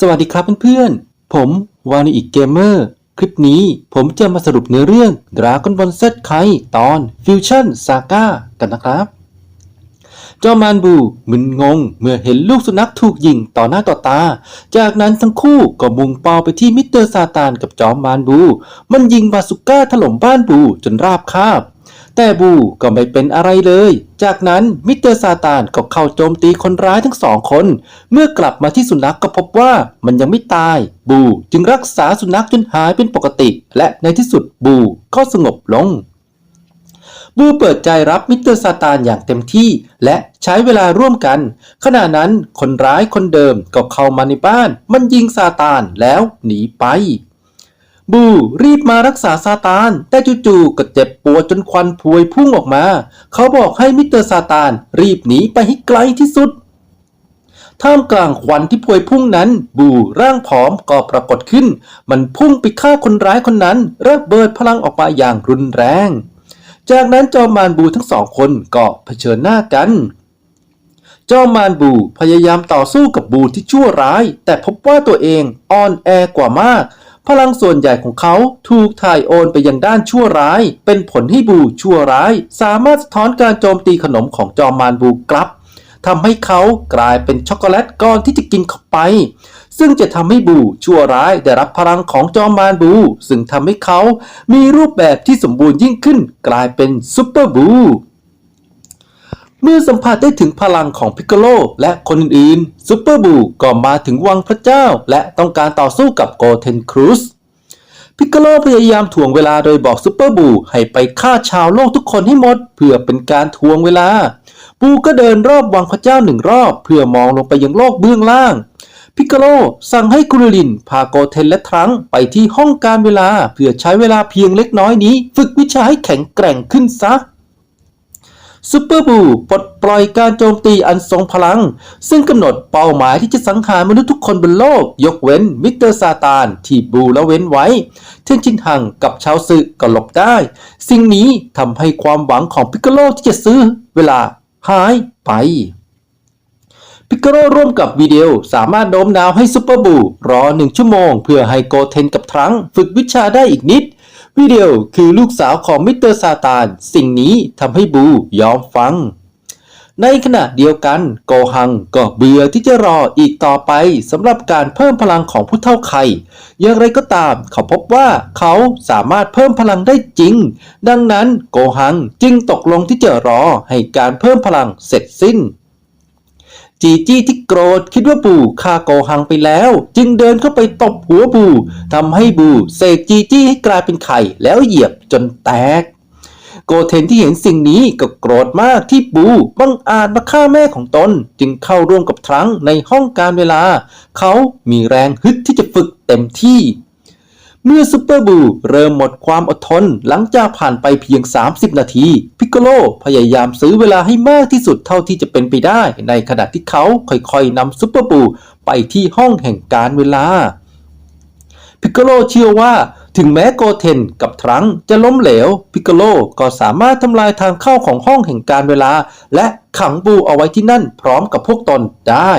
สวัสดีครับเพื่อนๆ ผมวานิอีกเกมเมอร์ คลิปนี้ผมจะมาสรุปเนื้อเรื่อง Dragon Ball Z ไคตอน Fusion Saga กันนะครับจอมมานบูมึนงงเมื่อเห็นลูกสุนัขถูกยิงต่อหน้าต่อตา จากนั้นทั้งคู่ก็มุ่งเป้าไปที่มิสเตอร์ซาตานกับจอมมานบู มันยิงบาสุก้าถล่มบ้านบูจนราบคาบ แต่บูก็ไม่เป็นอะไรเลย จากนั้นมิสเตอร์ซาตานก็เข้าโจมตีคนร้ายทั้งสองคน เมื่อกลับมาที่สุนัขก็พบว่ามันยังไม่ตาย บูจึงรักษาสุนัขจนหายเป็นปกติ และในที่สุดบูก็สงบลง บูเปิดใจรับมิสเตอร์ซาตานอย่างเต็มที่ และใช้เวลาร่วมกัน ขณะนั้นคนร้ายคนเดิมก็เข้ามาในบ้าน มันยิงซาตานแล้วหนีไป บูรีบมารักษาซาตาน แต่จู่ๆก็เจ็บปวดจนควันพวยพุ่งออกมา เขาบอกให้มิสเตอร์ซาตาน รีบหนีไปให้ไกลที่สุด ท่ามกลางควันที่พวยพุ่งนั้น บูร่างผอมก็ปรากฏขึ้น มันพุ่งไปฆ่าคนร้ายคนนั้นระเบิดพลังออกมาอย่างรุนแรง จากนั้นจอมมารบูทั้งสองคนก็เผชิญหน้ากันจอมมารบูพยายามต่อสู้กับบูที่ชั่วร้าย แต่พบว่าตัวเองอ่อนแอกว่ามาก พลังส่วนใหญ่ของเขาถูกถ่ายโอนไปยังด้านชั่วร้าย เป็นผลให้บูชั่วร้าย สามารถสะท้อนการโจมตีขนมของจอมมารบูกลับทำให้เขากลายเป็นช็อกโกแลตก้อนที่จะกินเข้าไป ซึ่งจะทำให้บูชั่วร้ายได้รับพลังของจอมมารบู ซึ่งทำให้เขามีรูปแบบที่สมบูรณ์ยิ่งขึ้น กลายเป็นซุปเปอร์บู เมื่อสัมผัสได้ถึงพลังของพิกโกโลและคนอื่นๆซุปเปอร์บูก็มาถึงวังพระเจ้า และต้องการต่อสู้กับโกเทนครูสพิกโกโลพยายามถ่วงเวลาโดยบอกซุปเปอร์บูให้ไปฆ่าชาวโลกทุกคนให้หมด เพื่อเป็นการทวงเวลา บูก็เดินรอบวังพระเจ้าหนึ่งรอบ เพื่อมองลงไปยังโลกเบื้องล่าง พิกโกโลสั่งให้กุรุลินพาโกเทนและทรังไปที่ห้องการเวลา เพื่อใช้เวลาเพียงเล็กน้อยนี้ ฝึกวิชาให้แข็งแกร่งขึ้นซะ ซูเปอร์บูปลดปล่อยการโจมตีอันทรงพลัง ซึ่งกำหนดเป้าหมายที่จะสังหารมนุษย์ทุกคนบนโลก ยกเว้นมิสเตอร์ซาตาน ที่บูละเว้นไว้ เทนจินหังกับชาวซึก็หลบได้ สิ่งนี้ทำให้ความหวังของพิกโลที่จะซื้อเวลาหายไปพิกโกโลร่วมกับวิดีโอสามารถโน้มน้าวให้ซูเปอร์บูรอหนึ่งชั่วโมง เพื่อให้โกเทนกับทรัง ฝึกวิชาได้อีกนิด วิดีโอคือลูกสาวของมิสเตอร์ซาตาน สิ่งนี้ทำให้บูยอมฟัง ในขณะเดียวกันโกหังก็เบื่อที่จะรออีกต่อไปสำหรับการเพิ่มพลังของผู้เท่าไข่อย่างไรก็ตามเขาพบว่าเขาสามารถเพิ่มพลังได้จริง ดังนั้นโกหังจึงตกลงที่จะรอให้การเพิ่มพลังเสร็จสิ้น จีจี้ที่โกรธคิดว่าบูฆ่าโกหังไปแล้ว จึงเดินเข้าไปตบหัวบูทำให้บูเสกจีจี้ให้กลายเป็นไข่แล้วเหยียบจนแตก โกเทนที่เห็นสิ่งนี้ก็โกรธมากที่บูบังอาจมาฆ่าแม่ของตน จึงเข้าร่วมกับทรังในห้องการเวลา เขามีแรงฮึดที่จะฝึกเต็มที่ เมื่อซูเปอร์บูเริ่มหมดความอดทนหลังจากผ่านไปเพียง 30 นาที พิกโกโลพยายามซื้อเวลาให้มากที่สุดเท่าที่จะเป็นไปได้ ในขณะที่เขาค่อยๆนำซูเปอร์บูไปที่ห้องแห่งการเวลา พิกโกโลเชื่อว่าถึงแม้โกเทนกับทรังจะล้มเหลว พิกโกโลก็สามารถทำลายทางเข้าของห้องแห่งการเวลา และขังบูเอาไว้ที่นั่นพร้อมกับพวกตนได้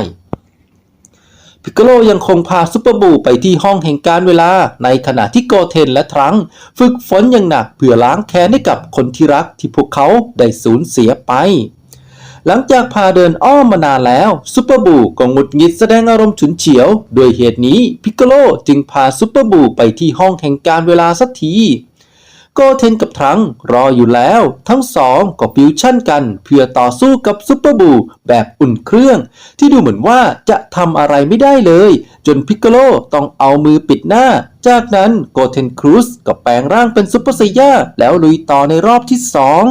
พิกโกโลยังคงพาซุปเปอร์บูไปที่ห้องแห่งการเวลา ในขณะที่โกเทนและทรัง ฝึกฝนอย่างหนักเพื่อล้างแค้นให้กับคนที่รักที่พวกเขาได้สูญเสียไป หลังจากพาเดินอ้อมมานานแล้วซุปเปอร์บูก็หงุดหงิดแสดงอารมณ์ฉุนเฉียว ด้วยเหตุนี้พิกโกโลจึงพาซุปเปอร์บูไปที่ห้องแห่งการเวลาสักที โกเทนกับทรังรออยู่แล้ว ทั้งสองก็ฟิวชั่นกัน เพื่อต่อสู้กับซุปเปอร์บูแบบอุ่นเครื่อง ที่ดูเหมือนว่าจะทำอะไรไม่ได้เลย จนพิกโกโลต้องเอามือปิดหน้า จากนั้นโกเทนครูสก็แปลงร่างเป็นซุปเปอร์ไซย่าแล้วลุยต่อในรอบที่สอง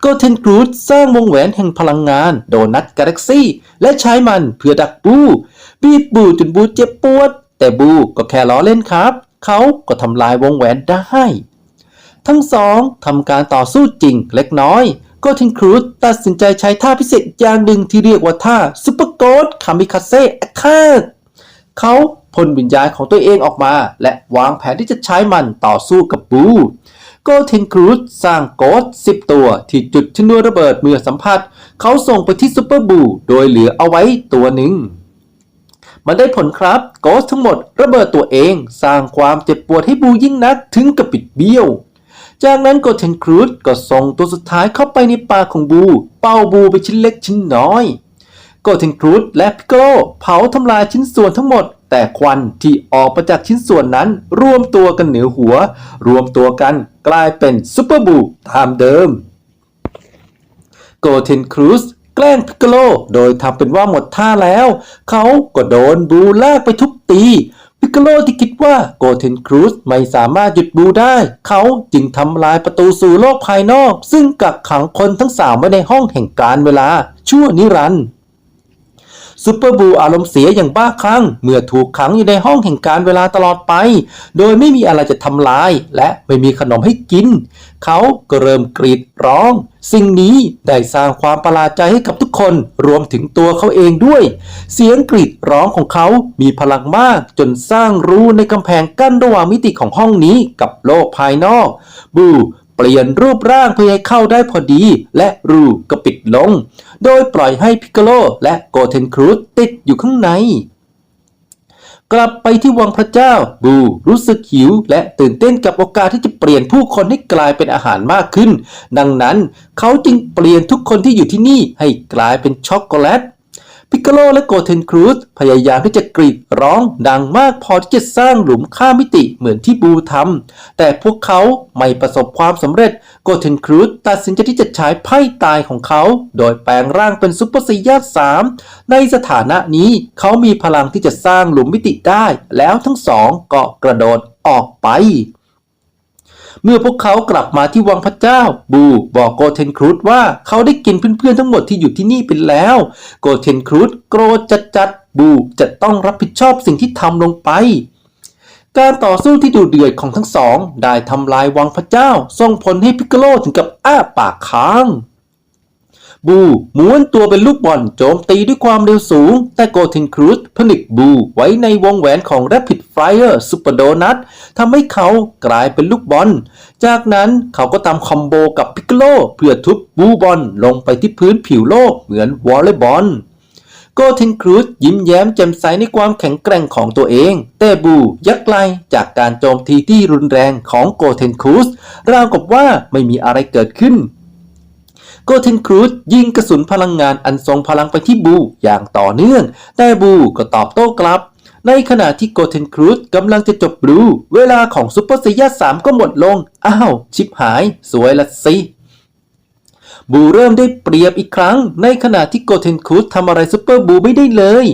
โกเทนกรูดสร้างวงแหวนแห่งพลังงานโดนัทกาแล็กซี่และใช้มันเพื่อดักบู บีบบูจนบูเจ็บปวด แต่บูก็แค่ล้อเล่นครับ เขาก็ทำลายวงแหวนได้ ทั้งสองทำการต่อสู้จริงเล็กน้อยกเทนครูดตัดสินใจใช้ท่าพิเศษอย่างหนึ่งที่เรียกว่าท่าซูเปอร์โกดคามิคาเซ่แอคคาดเขาพ่นวิญญาณของตัวเองออกมา และวางแผนที่จะใช้มันต่อสู้กับบูโกเทนครูซสร้างโกด10 ตัวที่จุดชนวนระเบิดเมื่อสัมผัส เขาส่งไปที่ซูเปอร์บู โดยเหลือเอาไว้ตัวหนึ่ง มันได้ผลครับโกสทั้งหมดระเบิดตัวเอง สร้างความเจ็บปวดให้บูยิ่งนักถึงกับปิดเบี้ยว จากนั้นโกเทนครูซก็ส่งตัวสุดท้ายเข้าไปในปากของบู เป้าบูไปชิ้นเล็กชิ้นน้อยโกเทนครูซและพิกโกโลเผาทำลายชิ้นส่วนทั้งหมด แต่ควันที่ออกมาจากชิ้นส่วนนั้น รวมตัวกันเหนือหัว รวมตัวกันกลายเป็นซูเปอร์บูตามเดิมโกเทนครูซ แกล้งพิกโกโล โดยทำเป็นว่าหมดท่าแล้ว เขาก็โดนบูลากไปทุบตี พิกโกโลที่คิดว่าโกเทนครูซไม่สามารถหยุดบูได้ เขาจึงทำลายประตูสู่โลกภายนอก ซึ่งกักขังคนทั้งสามไว้ในห้องแห่งการเวลา ชั่วนิรันดร์ ซูเปอร์บูอารมณ์เสียอย่างบ้าคลั่งเมื่อถูกขังอยู่ในห้องแห่งการเวลาตลอดไป โดยไม่มีอะไรจะทำลาย และไม่มีขนมให้กิน เขาก็เริ่มกรีดร้อง สิ่งนี้ได้สร้างความประหลาดใจให้กับทุกคนรวมถึงตัวเขาเองด้วย เสียงกรีดร้องของเขามีพลังมากจนสร้างรูในกำแพงกั้นระหว่างมิติของห้องนี้กับโลกภายนอก บู ลี่ยนรูปร่างเพื่อให้เข้าได้พอดี และรูก็ปิดลง โดยปล่อยให้พิกโกโลและโกเทนครูซติดอยู่ข้างใน กลับไปที่วังพระเจ้าบูรู้สึกหิว และตื่นเต้นกับโอกาสที่จะเปลี่ยนผู้คนให้กลายเป็นอาหารมากขึ้น ดังนั้นเขาจึงเปลี่ยนทุกคนที่อยู่ที่นี่ให้กลายเป็นช็อกโกแลต พิกโกโลและโกเทนครูซพยายามที่จะกรีดร้องดังมากพอที่จะสร้างหลุมข้ามมิติเหมือนที่บูทำแต่พวกเขาไม่ประสบความสำเร็จโกเทนครูซตัดสินใจที่จะใช้ไพ่ตายของเขา โดยแปลงร่างเป็นซุปเปอร์ซียาสามในสถานะนี้เขามีพลังที่จะสร้างหลุมมิติได้ แล้วทั้งสองก็กระโดดออกไป เมื่อพวกเขากลับมาที่วังพระเจ้า บูบอกโกเทนครูดว่าเขาได้กินเพื่อนๆทั้งหมดที่อยู่ที่นี่ไปแล้ว โกเทนครูดโกรธจัดๆบูจะต้องรับผิดชอบสิ่งที่ทำลงไปการต่อสู้ที่ดุเดือดของทั้งสอง ได้ทำลายวังพระเจ้าส่งผลให้พิกโกโลถึงกับอ้าปากค้าง บูม้วนตัวเป็นลูกบอลโจมตีด้วยความเร็วสูง แต่โกเทนครูซผนึกบูไว้ในวงแหวนของ Rapid Fire Super Donut ทำให้เขากลายเป็นลูกบอล จากนั้นเขาก็ทำคอมโบกับพิกโลเพื่อทุบบูบอลลงไปที่พื้นผิวโลกเหมือนวอลเลย์บอลโกเทนครูซยิ้มแย้มแจ่มใสในความแข็งแกร่งของตัวเอง แต่บูยักไกลจากการโจมตีที่รุนแรงของโกเทนครูซราวกับว่าไม่มีอะไรเกิดขึ้น โกเทนครูดยิงกระสุนพลังงานอันทรงพลังไปที่บูอย่างต่อเนื่อง แต่บูก็ตอบโต้กลับ ในขณะที่โกเทนครูดกำลังจะจบบูเวลาของซูเปอร์ไซยาสามก็หมดลง อ้าว ชิบหาย สวยละสิ บูเริ่มได้เปรียบอีกครั้ง ในขณะที่โกเทนคุสทำอะไรซุปเปอร์บูไม่ได้เลย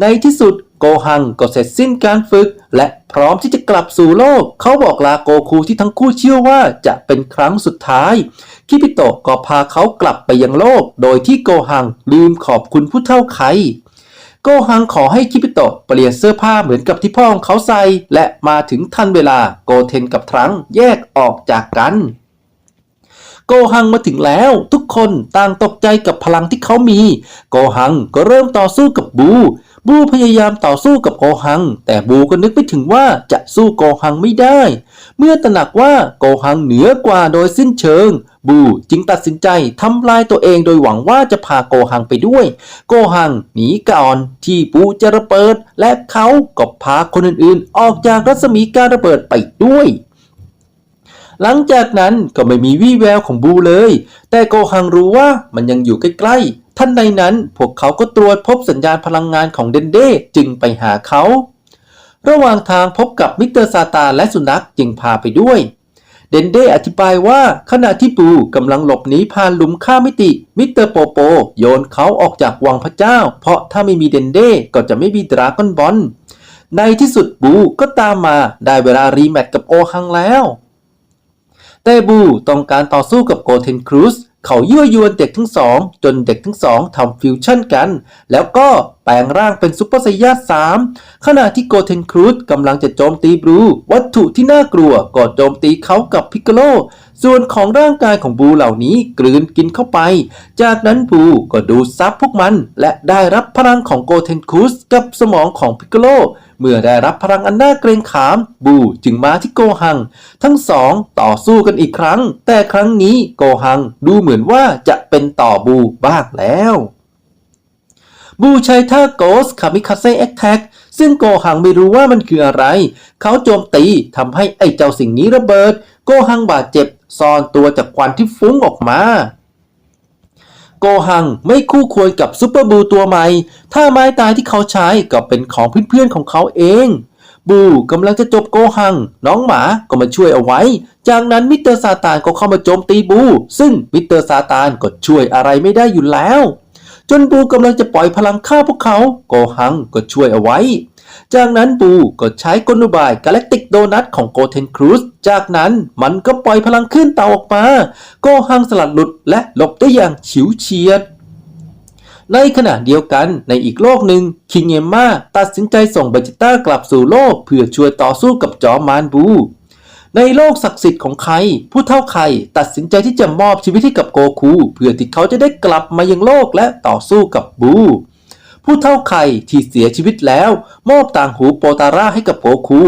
ในที่สุดโกฮังก็เสร็จสิ้นการฝึก และพร้อมที่จะกลับสู่โลก เขาบอกลาโกคูที่ทั้งคู่เชื่อว่าจะเป็นครั้งสุดท้าย คิปิโตะก็พาเขากลับไปยังโลก โดยที่โกฮังลืมขอบคุณผู้เท่าไคโกฮังขอให้คิปิโตะเปลี่ยนเสื้อผ้าเหมือนกับที่พ่อของเขาใส่และมาถึงทันเวลาโกเทนกับทรังแยกออกจากกัน โกฮังมาถึงแล้ว ทุกคนต่างตกใจกับพลังที่เขามี โกฮังก็เริ่มต่อสู้กับบู บูพยายามต่อสู้กับโกฮัง แต่บูก็นึกไม่ถึงว่าจะสู้โกฮังไม่ได้ เมื่อตระหนักว่าโกฮังเหนือกว่าโดยสิ้นเชิง บูจึงตัดสินใจทำลายตัวเองโดยหวังว่าจะพาโกฮังไปด้วย โกฮังหนีก่อนที่ปูจะระเบิด และเขาก็พาคนอื่นๆ ออกจากรัศมีการระเบิดไปด้วย หลังจากนั้นก็ไม่มีวี่แววของบูเลย แต่โกฮังรู้ว่ามันยังอยู่ใกล้ๆ ท่านใดนั้นพวกเขาก็ตรวจพบสัญญาณพลังงานของเดนเด้จึงไปหาเขา ระหว่างทางพบกับมิสเตอร์ซาตาและสุนัขจึงพาไปด้วย เดนเด้อธิบายว่าขณะที่ปูกำลังหลบหนีผ่านหลุมข้ามมิติ มิสเตอร์โปโป โยนเขาออกจากวังพระเจ้า เพราะถ้าไม่มีเดนเด้ก็จะไม่มีดราก้อนบอลในที่สุดบูก็ตามมาได้เวลารีแมตช์กับโอฮังแล้ว เตบูต้องการต่อสู้กับโกเทนครูซเขายั่วยวนเด็กทั้งสอง จนเด็กทั้งสองทำฟิวชั่นกัน แล้วก็ แปลงร่างเป็นซุปเปอร์ไซย่าสามขณะที่โกเทนครูซกำลังจะโจมตีบลูวัตถุที่น่ากลัวก็โจมตีเขากับพิกโล ส่วนของร่างกายของบูเหล่านี้กลืนกินเข้าไป จากนั้นบูก็ดูดซับพวกมัน และได้รับพลังของโกเทนครูซกับสมองของพิกโลเมื่อได้รับพลังอันน่าเกรงขาม บูจึงมาที่โกฮัง ทั้งสองต่อสู้กันอีกครั้ง แต่ครั้งนี้โกฮังดูเหมือนว่าจะเป็นต่อบูบ้างแล้ว บูใช้ท่าโกสคามิคาเซ่แอคแท็กซึ่งโกหังไม่รู้ว่ามันคืออะไร เขาโจมตีทำให้ไอ้เจ้าสิ่งนี้ระเบิด โกหังบาดเจ็บ ซ่อนตัวจากควันที่ฟุ้งออกมาโกหังไม่คู่ควรกับซูเปอร์บูตัวใหม่ ถ้าไม้ตายที่เขาใช้ก็เป็นของเพื่อนๆของเขาเอง บูกำลังจะจบโกหัง น้องหมาก็มาช่วยเอาไว้ จากนั้นมิสเตอร์ซาตานก็เข้ามาโจมตีบู ซึ่งมิสเตอร์ซาตานก็ช่วยอะไรไม่ได้อยู่แล้ว จนบูกำลังจะปล่อยพลังฆ่าพวกเขาโกหังก็ช่วยเอาไว้ จากนั้นบูก็ใช้กลอุบายกาแล็กติกโดนัทของโกเทนครูซจากนั้นมันก็ปล่อยพลังขึ้นเตาออกมา โกหังสลัดหลุดและหลบได้อย่างฉิวเฉียดในขณะเดียวกันในอีกโลกหนึ่งคิงเอมมาตัดสินใจส่งเบจิต้ากลับสู่โลก เพื่อช่วยต่อสู้กับจอมมารบู ในโลกศักดิ์สิทธิ์ของใคร ผู้เท่าใครตัดสินใจที่จะมอบชีวิตให้กับโกคู เพื่อที่เขาจะได้กลับมายังโลกและต่อสู้กับบู ผู้เท่าใครที่เสียชีวิตแล้ว มอบต่างหูโปตาร่าให้กับโกคู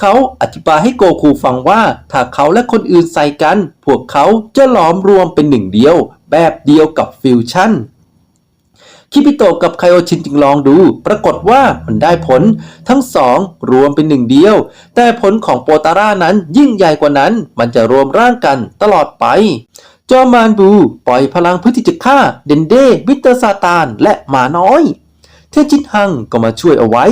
เขาอธิบายให้โกคูฟังว่าถ้าเขาและคนอื่นใส่กัน พวกเขาจะหลอมรวมเป็นหนึ่งเดียว แบบเดียวกับฟิวชั่น คิปิโตะกับไคโอชินจึงลองดู ปรากฏว่ามันได้ผลทั้งสองรวมเป็นหนึ่งเดียว แต่ผลของโปตาร่านั้นยิ่งใหญ่กว่านั้น มันจะรวมร่างกันตลอดไป จอมานบู ปล่อยพลังเพื่อที่จะฆ่าเดนเดวิเตอร์ซาตาน และหมาน้อย เทนจินฮังก็มาช่วยเอาไว้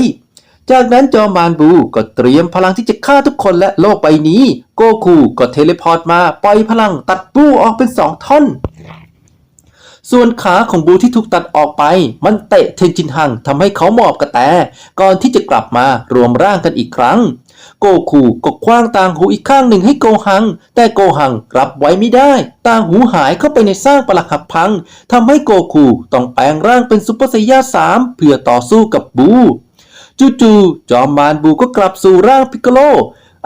จากนั้นจอมมานบูก็เตรียมพลังที่จะฆ่าทุกคนและโลกใบนี้ โกคูก็เทเลพอร์ตมาปล่อยพลังตัดบูออกเป็นสองท่อน ส่วนขาของบูที่ถูกตัดออกไป มันเตะเทนจินฮังทำให้เขาหมอบกระแต ก่อนที่จะกลับมารวมร่างกันอีกครั้ง โกคูก็คว้างต่างหูอีกข้างหนึ่งให้โกหัง แต่โกหังกลับไว้ไม่ได้ ต่างหูหายเข้าไปในสร้างปลักหักพังทำให้โกคูต้องแปลงร่างเป็นซุปเปอร์ไซย่าสามเพื่อต่อสู้กับบู จู่ๆจอมมารบูก็กลับสู่ร่างพิกโกโล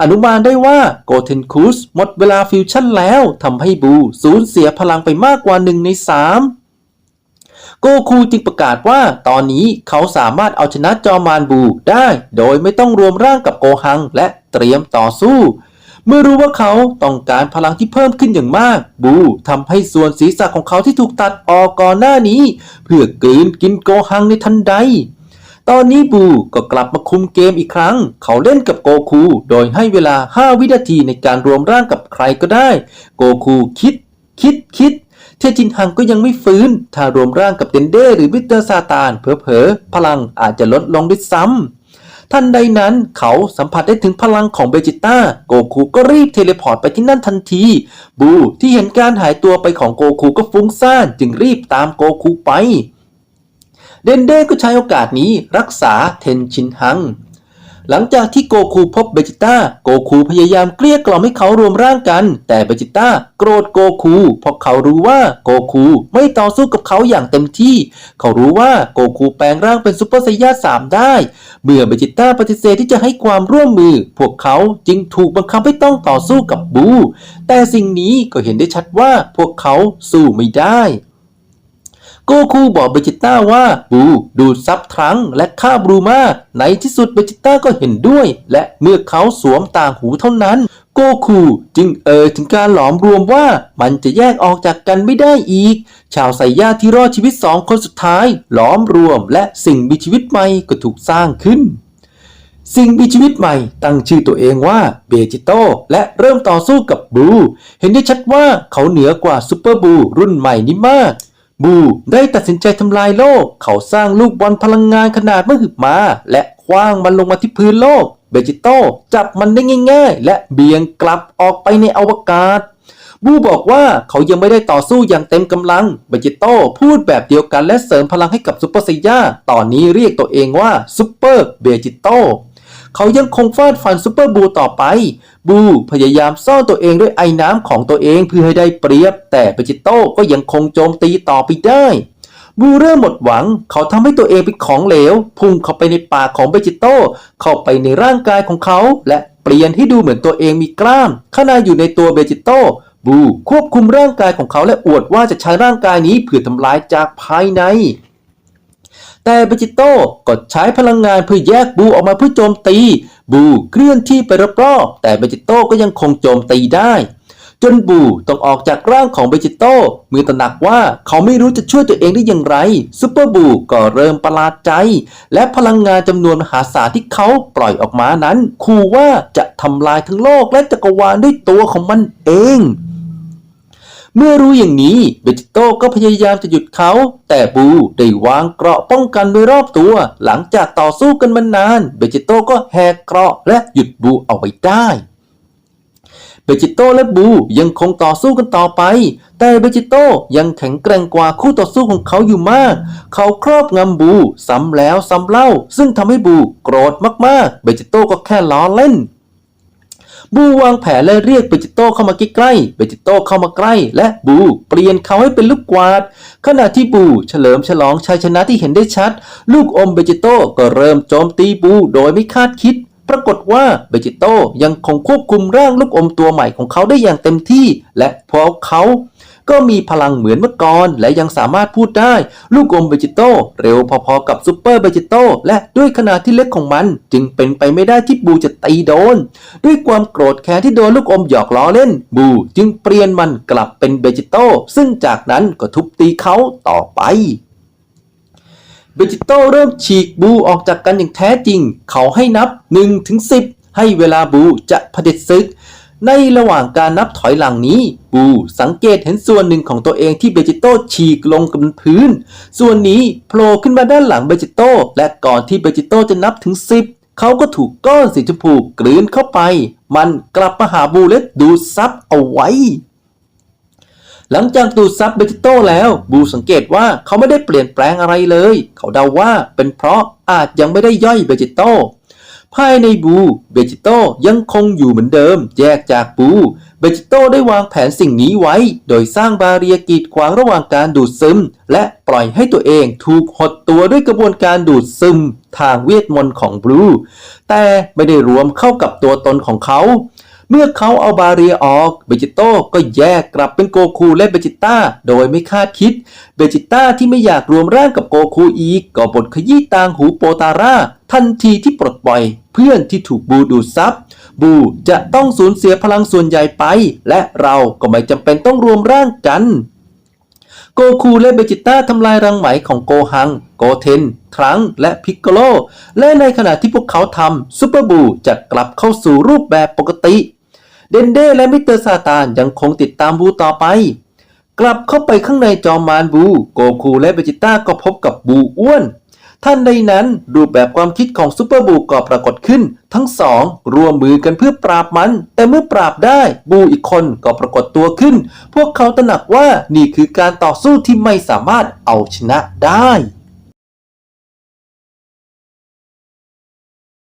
อนุมานได้ว่าโกเทนคูสหมดเวลาฟิวชั่นแล้วทำให้บูสูญเสียพลังไปมากกว่าหนึ่งในสามโกคูจึงประกาศว่าตอนนี้เขาสามารถเอาชนะจอมานบูได้ โดยไม่ต้องรวมร่างกับโกหังและเตรียมต่อสู้ เมื่อรู้ว่าเขาต้องการพลังที่เพิ่มขึ้นอย่างมาก บูทำให้ส่วนศีรษะของเขาที่ถูกตัดออกก่อนหน้านี้ เพื่อกลืนกินโกหังในทันใด ตอนนี้บูก็กลับมาคุมเกมอีกครั้ง เขาเล่นกับโกคู โดยให้เวลา 5 วินาทีในการรวมร่างกับใครก็ได้ โกคูคิด คิด คิด เทจินฮังก็ยังไม่ฟื้น ถ้ารวมร่างกับเดนเด้หรือวิเตอร์ซาตานเผลอๆพลังอาจจะลดลงด้วยซ้ำทันใดนั้นเขาสัมผัสได้ถึงพลังของเบจิต้า โกคูก็รีบเทเลพอร์ตไปที่นั่นทันที บูที่เห็นการหายตัวไปของโกคูก็ฟุ้งซ่านจึงรีบตามโกคูไป เดนเด้ก็ใช้โอกาสนี้รักษาเทนชินฮัง หลังจากที่โกคูพบเบจิต้า โกคูพยายามเกลี้ยกล่อมให้เขารวมร่างกัน แต่เบจิต้าโกรธโกคูเพราะเขารู้ว่าโกคูไม่ต่อสู้กับเขาอย่างเต็มที่ เขารู้ว่าโกคูแปลงร่างเป็นซูเปอร์ไซย่าสามได้ เมื่อเบจิต้าปฏิเสธที่จะให้ความร่วมมือ พวกเขาจึงถูกบังคับให้ต้องต่อสู้กับบู แต่สิ่งนี้ก็เห็นได้ชัดว่าพวกเขาสู้ไม่ได้ โกคูบอกเบจิต้าว่าบูดูดซับทรังและฆ่าบรูมาในที่สุดเบจิต้าก็เห็นด้วย และเมื่อเขาสวมต่างหูเท่านั้น โกคูจึงเอ่ยถึงการหลอมรวมว่ามันจะแยกออกจากกันไม่ได้อีก ชาวไซย่าที่รอดชีวิตสองคนสุดท้าย หลอมรวมและสิ่งมีชีวิตใหม่ก็ถูกสร้างขึ้นสิ่งมีชีวิตใหม่ตั้งชื่อตัวเองว่าเบจิโตและเริ่มต่อสู้กับบู เห็นได้ชัดว่าเขาเหนือกว่าซูเปอร์บูรุ่นใหม่นี้มาก บูได้ตัดสินใจทำลายโลก เขาสร้างลูกบอลพลังงานขนาดมหึมา และคว้างมันลงมาที่พื้นโลก เบจิโตจับมันได้ง่าย ๆ และเบี่ยงกลับออกไปในอวกาศ บูบอกว่าเขายังไม่ได้ต่อสู้อย่างเต็มกำลัง เบจิโตพูดแบบเดียวกันและเสริมพลังให้กับซูเปอร์ไซย่า ตอนนี้เรียกตัวเองว่าซูเปอร์เบจิโต เขายังคงฟาดฟันซูเปอร์บูต่อไป บูพยายามซ่อนตัวเองด้วยไอ้น้ำของตัวเองเพื่อให้ได้เปรียบ แต่เบจิโต้ก็ยังคงโจมตีต่อไปได้บูเริ่มหมดหวัง เขาทำให้ตัวเองเป็นของเหลว พุ่งเข้าไปในปากของเบจิโต้ เข้าไปในร่างกายของเขา และเปลี่ยนให้ดูเหมือนตัวเองมีกล้ามขณะอยู่ในตัวเบจิโต้ บูควบคุมร่างกายของเขาและอวดว่าจะใช้ร่างกายนี้เพื่อทำลายจากภายใน แต่เบจิโต้ก็ใช้พลังงานเพื่อแยกบูออกมาเพื่อโจมตี บูเคลื่อนที่ไปรอบๆแต่เบจิโต้ก็ยังคงโจมตีได้ จนบูต้องออกจากร่างของเบจิโต้เมื่อตระหนักว่าเขาไม่รู้จะช่วยตัวเองได้อย่างไรซูเปอร์บูก็เริ่มประหลาดใจ และพลังงานจำนวนมหาศาลที่เขาปล่อยออกมานั้นขู่ว่าจะทำลายทั้งโลกและจักรวาลด้วยตัวของมันเอง เมื่อรู้อย่างนี้เบจิโต้ก็พยายามจะหยุดเขา แต่บูได้วางเกราะป้องกันไว้รอบตัว หลังจากต่อสู้กันมานาน เบจิโต้ก็แหกเกราะและหยุดบูเอาไว้ได้เบจิโต้และบูยังคงต่อสู้กันต่อไป แต่เบจิโต้ยังแข็งแกร่งกว่าคู่ต่อสู้ของเขาอยู่มาก เขาครอบงำบูซ้ำแล้วซ้ำเล่า ซึ่งทำให้บูโกรธมากๆ เบจิโต้ก็แค่ล้อเล่น บูวางแผนและเรียกเบจิโต้เข้ามาใกล้ๆเบจิโต้เข้ามาใกล้ และบูเปลี่ยนเขาให้เป็นลูกกวาด ขณะที่บูเฉลิมฉลองชัยชนะที่เห็นได้ชัด ลูกอมเบจิโต้ก็เริ่มโจมตีบูโดยไม่คาดคิด ปรากฏว่าเบจิโต้ยังคงควบคุมร่างลูกอมตัวใหม่ของเขาได้อย่างเต็มที่ และพอเขา ก็มีพลังเหมือนเมื่อก่อนและยังสามารถพูดได้ ลูกอมเบจิโต้เร็วพอๆกับซูเปอร์เบจิโต้และด้วยขนาดที่เล็กของมัน จึงเป็นไปไม่ได้ที่บูจะตีโดน ด้วยความโกรธแค้นที่โดนลูกอมหยอกล้อเล่น บูจึงเปลี่ยนมันกลับเป็นเบจิโต้ซึ่งจากนั้นก็ทุบตีเขาต่อไปเบจิโต้เริ่มฉีกบูออกจากกันอย่างแท้จริง เขาให้นับ1ถึง10 ให้เวลาบูจะเผด็จศึก ในระหว่างการนับถอยหลังนี้บูสังเกตเห็นส่วนหนึ่งของตัวเองที่เบจิโต้ฉีกลงกับพื้น ส่วนนี้โผล่ขึ้นมาด้านหลังเบจิโต้และก่อนที่เบจิโต้จะนับถึง 10 เขาก็ถูกก้อนสีชมพูกลืนเข้าไป มันกลับมาหาบูและดูดซับเอาไว้ หลังจากดูดซับเบจิโต้แล้ว บูสังเกตว่าเขาไม่ได้เปลี่ยนแปลงอะไรเลย เขาเดาว่าเป็นเพราะอาจยังไม่ได้ย่อยเบจิโต้ ภายในบูเบจิโต้ยังคงอยู่เหมือนเดิม แยกจากบูเบจิโต้ได้วางแผนสิ่งนี้ไว้ โดยสร้างบาเรียกีดขวางระหว่างการดูดซึม และปล่อยให้ตัวเองถูกหดตัวด้วยกระบวนการดูดซึม ทางเวทมนต์ของบลูแต่ไม่ได้รวมเข้ากับตัวตนของเขา เมื่อเขาเอาบาเรียออก เบจิโต้ก็แยกกลับเป็นโกคูและเบจิต้าโดยไม่คาดคิด เบจิต้าที่ไม่อยากรวมร่างกับโกคูอีก ก็บดขยี้ตางหูโปตาร่า ทันทีที่ปลดปล่อยเพื่อนที่ถูกบูดูดซับบูจะต้องสูญเสียพลังส่วนใหญ่ไป และเราก็ไม่จำเป็นต้องรวมร่างกันโกคูและเบจิต้าทำลายรังไหมของโกฮัง โกเทนทรังและพิกโกโล และในขณะที่พวกเขาทำซูเปอร์บูจะกลับเข้าสู่รูปแบบปกติ เดนเด้และมิสเตอร์ซาตานยังคงติดตามบูต่อไป กลับเข้าไปข้างในจอมมารบู โกคูและเบจิต้าก็พบกับบูอ้วน ท่านใดนั้นรูปแบบความคิดของซูเปอร์บูก็ปรากฏขึ้น ทั้งสองร่วมมือกันเพื่อปราบมัน แต่เมื่อปราบได้บูอีกคนก็ปรากฏตัวขึ้น พวกเขาตระหนักว่านี่คือการต่อสู้ที่ไม่สามารถเอาชนะได้